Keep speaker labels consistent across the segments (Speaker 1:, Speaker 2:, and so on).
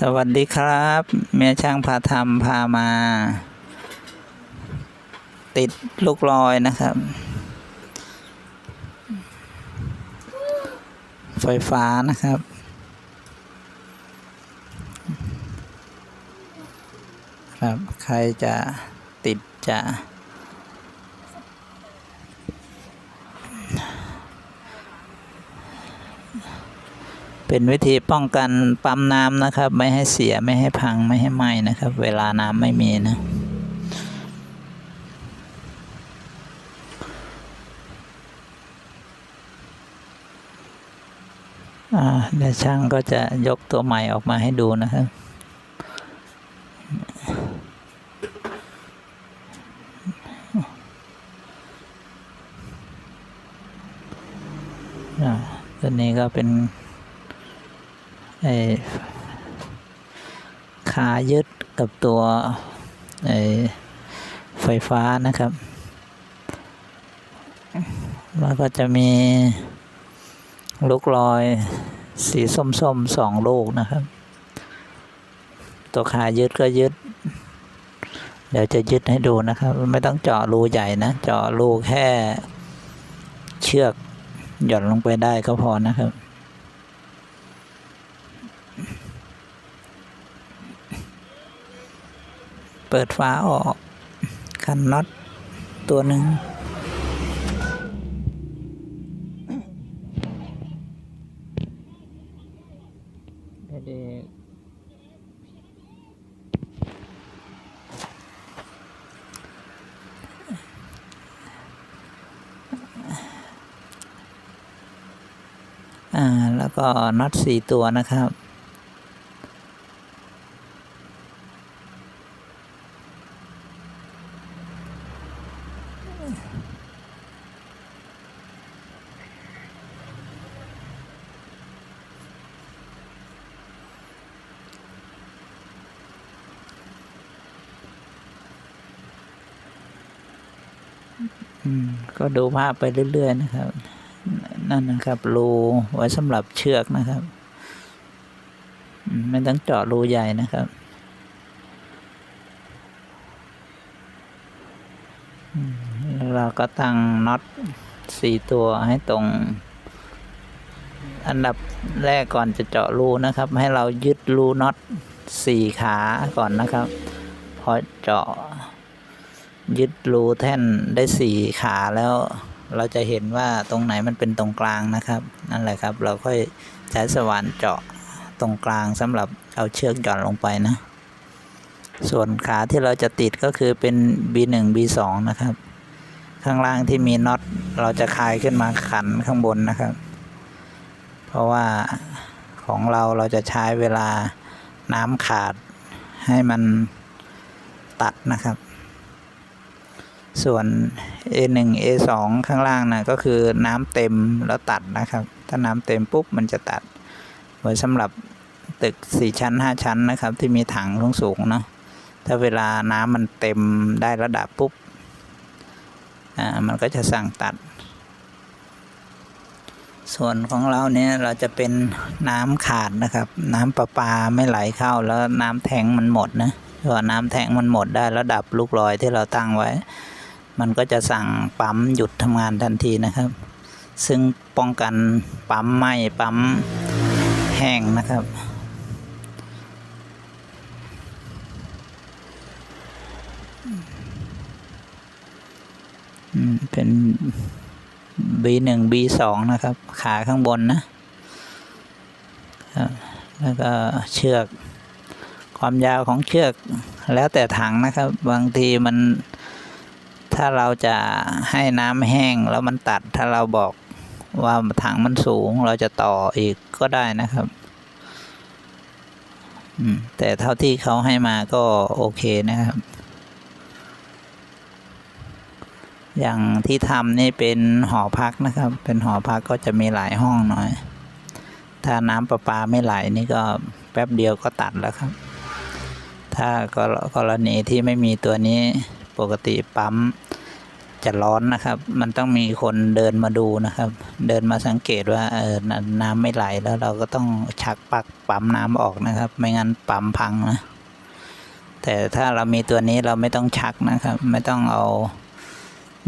Speaker 1: สวัสดีครับแม่ช่างพาทำพามา ติดลูกลอยนะครับ ไฟฟ้านะครับ ครับ ใครจะติดจะ เป็นวิธีป้องกันปั๊มน้ำนะครับ ไม่ให้เสียไม่ให้พังไม่ให้ไหม้นะครับ เวลาน้ำไม่มีนะเดี๋ยวช่างก็จะยกตัวใหม่ออกมาให้ดูนะครับอ่าตัวนี้ก็เป็น ไอขายึดกับตัวไอไฟฟ้านะครับ แล้วก็จะมีลูกลอยสีส้มๆสสองลูกนะครับ ตัวขายึดก็ยึด เดี๋ยวจะยึดให้ดูนะครับ ไม่ต้องเจาะรูใหญ่นะ เจาะรูแค่เชือกหย่อนลงไปได้ก็พอนะครับ เปิดฝาออกคันน็อตตัวหนึ่งเด็กอ่า แล้วก็น็อตสี่ตัวนะครับ ก็ดูภาพไปเรื่อย ๆ นะครับ นั่นนะครับ รูไว้สำหรับเชือกนะครับมไม่ต้องเจาะรูใหญ่นะครับแล้วเราก็ตั้งน็อตสี่ตัวให้ตรง อันดับแรกก่อนจะเจาะรูนะครับ ให้เรายึดรูน็อตสี่ขาก่อนนะครับ พอเจาะ ยึดรูแท่นได้สี่ขาแล้ว เราจะเห็นว่าตรงไหนมันเป็นตรงกลางนะครับ นั่นแหละครับ เราค่อยใช้สว่านเจาะตรงกลางสำหรับเอาเชือกหย่อนลงไปนะ ส่วนขาที่เราจะติดก็คือเป็น B1 B2 นะครับ ข้างล่างที่มีน็อตเราจะคลายขึ้นมาขันข้างบนนะครับ เพราะว่าของเราเราจะใช้เวลาน้ำขาดให้มันตัดนะครับ ส่วน A1 A2 ข้างล่างนะก็คือน้ำเต็มแล้วตัดนะครับ ถ้าน้ำเต็มปุ๊บมันจะตัด ไว้สำหรับตึก 4 ชั้น 5 ชั้นนะครับ ที่มีถังทงสูงเนาะถ้าเวลาน้ำมันเต็มได้ระดับปุ๊บอ่ามันก็จะสั่งตัด ส่วนของเราเนี่ยเราจะเป็นน้ำขาดนะครับ น้ำประปาไม่ไหลเข้าแล้วน้ำแทงมันหมดนะพอน้ำแทงมันหมดได้ระดับลูกลอยที่เราตั้งไว้ มันก็จะสั่งปั๊มหยุดทำงานทันทีนะครับ ซึ่งป้องกันปั๊มไหม้ปั๊มแห้งนะครับเป็น B1 B2 นะครับ ขาข้างบนนะ แล้วก็เชือก ความยาวของเชือกแล้วแต่ถังนะครับ บางทีมัน ถ้าเราจะให้น้ำแห้งแล้วมันตัด ถ้าเราบอกว่าถังมันสูง เราจะต่ออีกก็ได้นะครับแต่เท่าที่เขาให้มาก็โอเคนะครับ อย่างที่ทำนี่เป็นหอพักนะครับ เป็นหอพักก็จะมีหลายห้องหน่อย ถ้าน้ำประปาไม่ไหลนี่ก็แป๊บเดียวก็ตัดแล้วครับ ถ้ากรณีที่ไม่มีตัวนี้ ปกติปั๊มจะร้อนนะครับ มันต้องมีคนเดินมาดูนะครับ เดินมาสังเกตว่าเออน้ำไม่ไหลแล้วเราก็ต้องชักปักปั๊มน้ำออกนะครับ ไม่งั้นปั๊มพังนะ แต่ถ้าเรามีตัวนี้เราไม่ต้องชักนะครับ ไม่ต้องเอา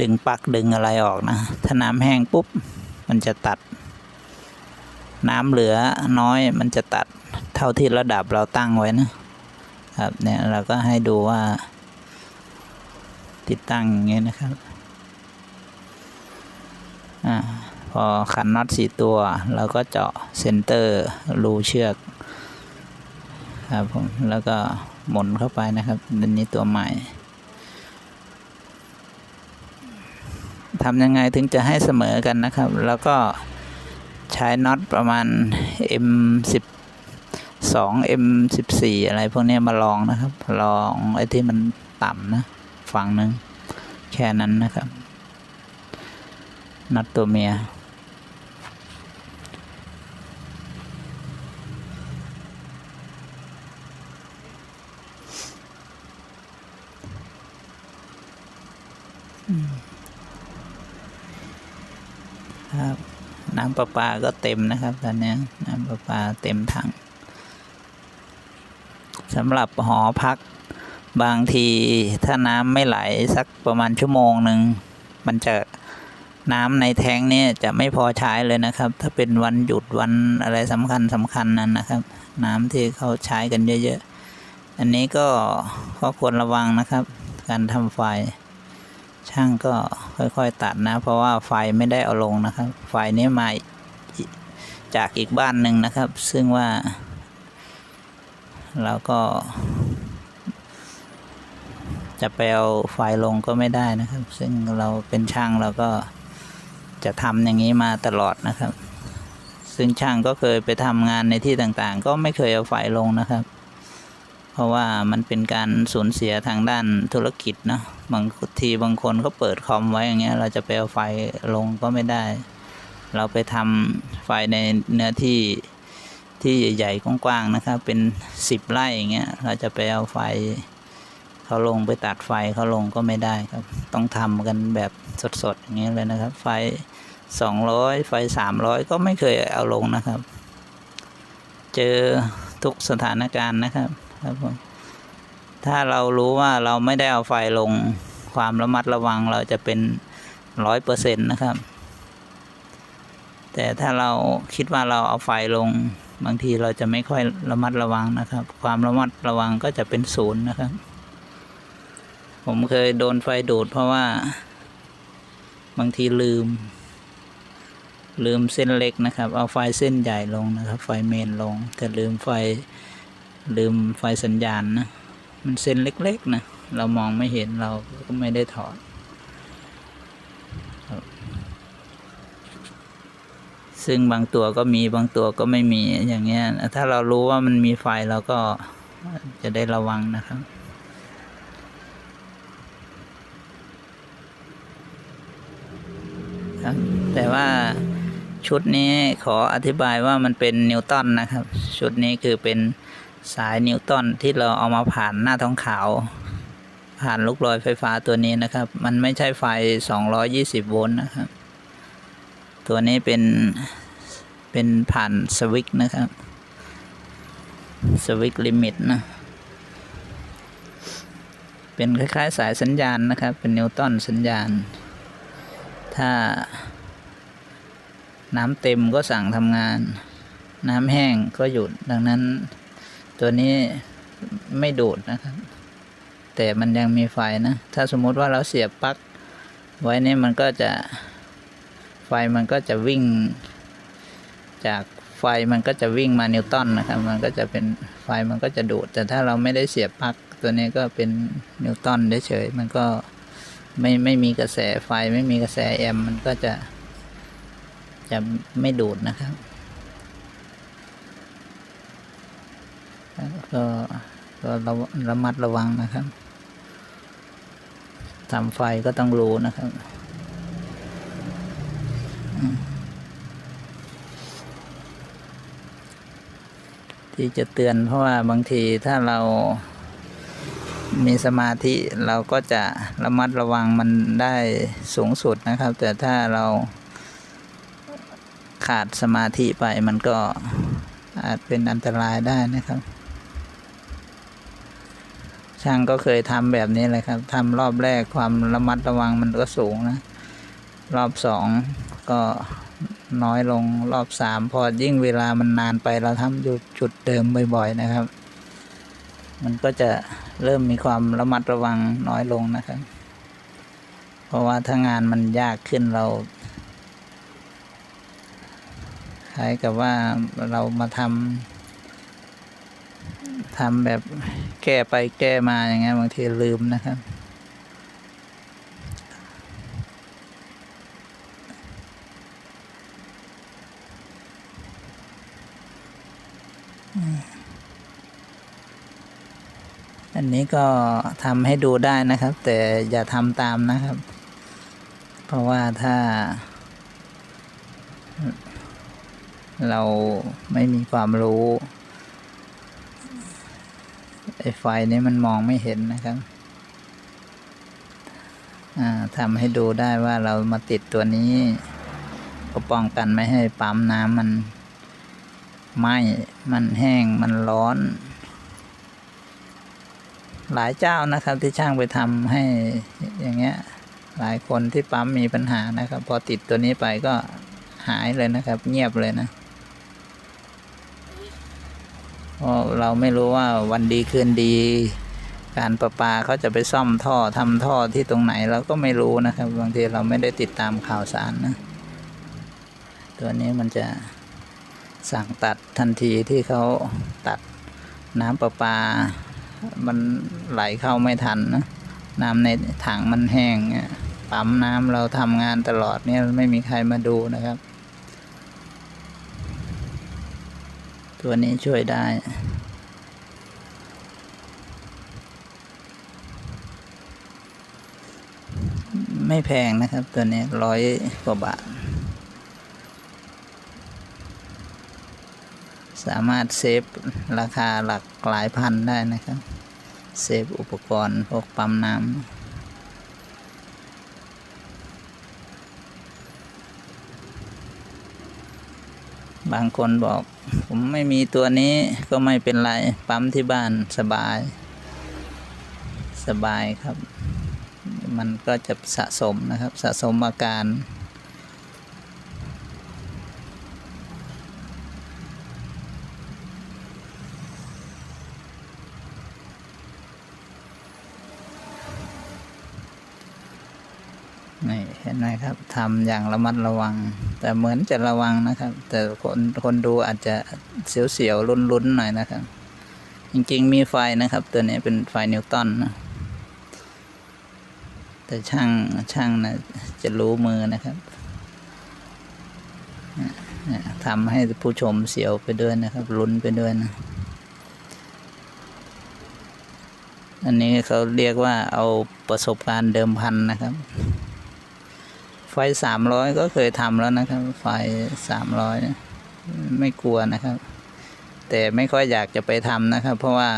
Speaker 1: ดึงปลักดึงอะไรออกนะ ถ้าน้ำแห้งปุ๊บ มันจะตัด น้ำเหลือน้อยมันจะตัดเท่าที่ระดับเราตั้งไว้นะครับเนี่ยเราก็ให้ดูว่า ติดตั้งอย่างเงี้ยนะครับอาพอขันน็อตสี่ตัวเราก็เจาะเซนเตอร์รูเชือกครับผมแล้วก็หมุนเข้าไปนะครับอันนี้ตัวใหม่ทำยังไงถึงจะให้เสมอกันนะครับ แล้วก็ใช้น็อตประมาณ M 1 2 M 1 4 อะไรพวกนี้มาลองนะครับ ลองไอ้ที่มันต่ำนะ ฝั่งหนึ่งแค่นั้นนะครับ นัดตัวเมีย ครับ น้ำประปาก็เต็มนะครับตอนนี้น้ำประปาเต็มถังสำหรับหอพัก บางทีถ้าน้ำไม่ไหลสักประมาณชั่วโมงหนึ่งมันจะน้ำในแทงเนี่ยจะไม่พอใช้เลยนะครับ ถ้าเป็นวันหยุดวันอะไรสำคัญสำคัญนั้นนะครับ น้ำที่เขาใช้กันเยอะๆ อันนี้ก็ก็ควรระวังนะครับ การทำไฟ ช่างก็ค่อยๆตัดนะ เพราะว่าไฟไม่ได้เอาลงนะครับ ไฟนี้มาจากอีกบ้านหนึ่งนะครับ ซึ่งว่าเราก็ จะไปเอาไฟลงก็ไม่ได้นะครับ ซึ่งเราเป็นช่างเราก็จะทำอย่างนี้มาตลอดนะครับ ซึ่งช่างก็เคยไปทำงานในที่ต่างๆ ก็ไม่เคยเอาไฟลงนะครับ เพราะว่ามันเป็นการสูญเสียทางด้านธุรกิจเนาะบางทีบางคนเขาเปิดคอมไว้อย่างเงี้ยเราจะไปเอาไฟลงก็ไม่ได้ เราไปทำไฟในเนื้อที่ที่ใหญ่ๆกว้างๆนะครับ เป็นสิบไร่อย่างเงี้ยเราจะไปเอาไฟ เขาลงไปตัดไฟเขาลงก็ไม่ได้ครับ ต้องทำกันแบบสดๆอย่างเงี้ยเลยนะครับ ไฟสองร้อยไฟสามร้อยก็ไม่เคยเอาลงนะครับ เจอทุกสถานการณ์นะครับครับผมถ้าเรารู้ว่าเราไม่ได้เอาไฟลงความระมัดระวังเราจะเป็นร้อยเปอร์เซ็นต์นะครับ แต่ถ้าเราคิดว่าเราเอาไฟลง บางทีเราจะไม่ค่อยระมัดระวังนะครับ ความระมัดระวังก็จะเป็นศูนย์นะครับ ผมเคยโดนไฟดูดเพราะว่า บางทีลืม ลืมเส้นเล็กนะครับ เอาไฟเส้นใหญ่ลงนะครับ ไฟเมนลง แต่ลืมไฟลืมไฟสัญญาณนะ มันเส้นเล็กๆนะ เรามองไม่เห็นเราก็ไม่ได้ถอดซึ่งบางตัวก็มีบางตัวก็ไม่มีอย่างเงี้ย ถ้าเรารู้ว่ามันมีไฟเราก็จะได้ระวังนะครับ ครับ แต่ว่าชุดนี้ขออธิบายว่ามันเป็นนิวตันนะครับ ชุดนี้คือเป็นสายนิวตันที่เราเอามาผ่านหน้าท้องขาว ผ่านลูกลอยไฟฟ้าตัวนี้นะครับ มันไม่ใช่ไฟ 220 โวลต์นะครับ ตัวนี้เป็นเป็นผ่านสวิกนะครับสวิกลิมิตนะ เป็นคล้าย ๆ สายสัญญาณนะครับ เป็นนิวตันสัญญาณ ถ้า น้ำเต็มก็สั่งทำงาน น้ำแห้งก็หยุด ดังนั้น ตัวนี้ไม่ดูดนะครับ แต่มันยังมีไฟนะ ถ้าสมมติว่าเราเสียบปลั๊กไว้นี่มันก็จะไฟมันก็จะวิ่ง จากไฟมันก็จะวิ่งมานิวตันนะครับ มันก็จะเป็นไฟมันก็จะดูด แต่ถ้าเราไม่ได้เสียบปลั๊กตัวนี้ก็เป็นนิวตันเฉยๆมันก็ ไม่ไม่มีกระแสไฟไม่มีกระแสแอมมันก็จะจะไม่ดูดนะครับก็ก็ระระมัดระวังนะครับทำไฟก็ต้องรู้นะครับที่จะเตือนเพราะว่าบางทีถ้าเรา มีสมาธิเราก็จะระมัดระวังมันได้สูงสุดนะครับ แต่ถ้าเราขาดสมาธิไปมันก็อาจเป็นอันตรายได้นะครับ ช่างก็เคยทำแบบนี้เลยครับทำรอบแรกความระมัดระวังมันก็สูงนะ รอบสองก็น้อยลงรอบสามพอยิ่งเวลามันนานไปเราทำอยู่จุดเดิมบ่อย ๆ นะครับ มันก็จะ เริ่มมีความระมัดระวังน้อยลงนะครับ เพราะว่าถ้างานมันยากขึ้นเราคล้ายกับว่าเรามาทำทำแบบแก้ไปแก้มาอย่างเงี้ยบางทีลืมนะครับอัันนี้ก็ทำให้ดูได้นะครับ แต่อย่าทำตามนะครับ เพราะว่าถ้า เราไม่มีความรู้ไอ้ไฟนี้มันมองไม่เห็นนะครับทำให้ดูได้ว่าเรามาติดตัวนี้ก็ป้องกันไม่ให้ปั๊มน้ำมันไหม้มันแห้งมันร้อน หลายเจ้านะครับที่ช่างไปทำให้อย่างเงี้ยหลายคนที่ปั๊มมีปัญหานะครับ พอติดตัวนี้ไปก็หายเลยนะครับ เงียบเลยนะเพราะเราไม่รู้ว่าวันดีคืนดี การประปาเขาจะไปซ่อมท่อทำท่อที่ตรงไหนเราก็ไม่รู้นะครับ บางทีเราไม่ได้ติดตามข่าวสารนะ ตัวนี้มันจะสั่งตัดทันทีที่เขาตัดน้ำประปา มันไหลเข้าไม่ทันนะน้ำในถังมันแห้งปั๊มน้ำเราทำงานตลอดเนี่ยไม่มีใครมาดูนะครับ ตัวนี้ช่วยได้ไม่แพงนะครับ ตัวนี้ร้อยกว่าบาท สามารถเซฟราคาหลักหลายพันได้นะครับ เซฟอุปกรณ์พวกปั๊มน้ำบางคนบอก ผมไม่มีตัวนี้ก็ไม่เป็นไร ปั๊มที่บ้านสบาย สบายครับ มันก็จะสะสมนะครับ สะสมอาการ นี่เห็นไหมครับทำอย่างระมัดระวัง แต่เหมือนจะระวังนะครับ แต่คนคนดูอาจจะเสียวๆลุ้นๆหน่อยนะครับ จริงๆมีไฟนะครับ ตัวนี้เป็นไฟนิวตันนะแต่ช่างช่างนะจะรู้มือนะครับทำให้ผู้ชมเสียวไปด้วยนะครับลุ้นไปด้วยนะอันนี้เขาเรียกว่าเอาประสบการณ์เดิมพันนะครับ ไฟสามร้อยก็เคยทำแล้วนะครับ ไฟสามร้อยไม่กลัวนะครับ แต่ไม่ค่อยอยากจะไปทำนะครับ เพราะว่า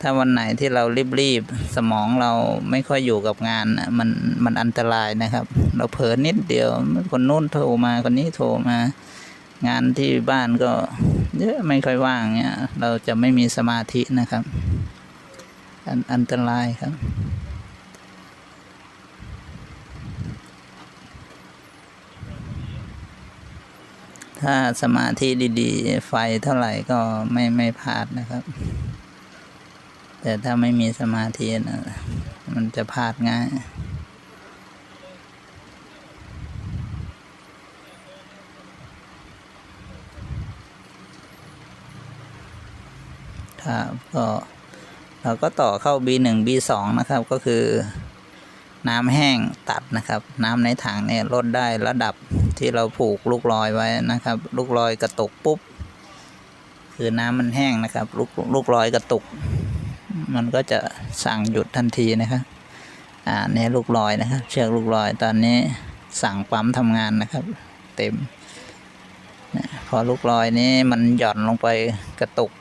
Speaker 1: ถ้าวันไหนที่เรารีบๆสมองเราไม่ค่อยอยู่กับงานมันมันอันตรายนะครับ เราเผลอนิดเดียวคนนู้นโทรมาคนนี้โทรมา งานที่บ้านก็เยอะไม่ค่อยว่างเนี่ยเราจะไม่มีสมาธินะครับ อันอันตรายครับ ถ้าสมาธิดีๆ ไฟเท่าไหร่ก็ไม่ไม่พลาดนะครับ แต่ถ้าไม่มีสมาธินะมันจะพลาดง่ายครับก็เราก็ต่อเข้า B1 B2 นะครับ ก็คือน้ำแห้งตัดนะครับ น้ำในถังเนี่ยลดได้ระดับ ที่เราผูกลูกลอยไว้นะครับ ลูกลอยกระตุกปุ๊บ คือน้ำมันแห้งนะครับ ลูกลูกลอยกระตุก มันก็จะสั่งหยุดทันทีนะครับอ่าเนี่ยลูกลอยนะครับ เชือกลูกลอยตอนนี้สั่งปั๊มทำงานนะครับ เต็มพอลูกลอยนี้มันหย่อนลงไปกระตุก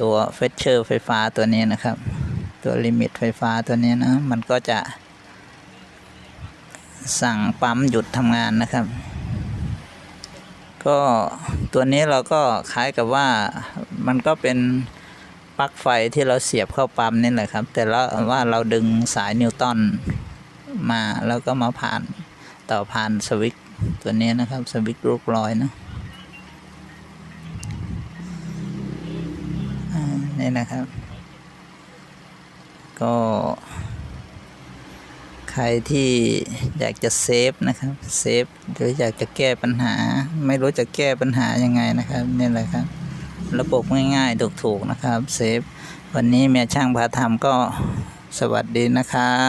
Speaker 1: ตัวเฟชเชอร์ไฟฟ้าตัวนี้นะครับ ตัวลิมิตไฟฟ้าตัวนี้นะมันก็จะ สั่งปั๊มหยุดทำงานนะครับ ก็ตัวนี้เราก็คล้ายกับว่ามันก็เป็นปลั๊กไฟที่เราเสียบเข้าปั๊มนี่แหละครับ แต่ละว่าเราดึงสายนิวตันมาแล้วก็มาผ่านต่อผ่านสวิตตัวนี้นะครับสวิตช์ลูกลอยเนะนี่นะครับ ก็ รที่อยากจะเซฟนะครับเซฟหรืออยากจะแก้ปัญหา ไม่รู้จะแก้ปัญหายังไงนะครับนี่แหละครับ ระบบง่ายๆถูกๆนะครับเซฟวันนี้เมียช่างพาทำก็สวัสดีนะครับ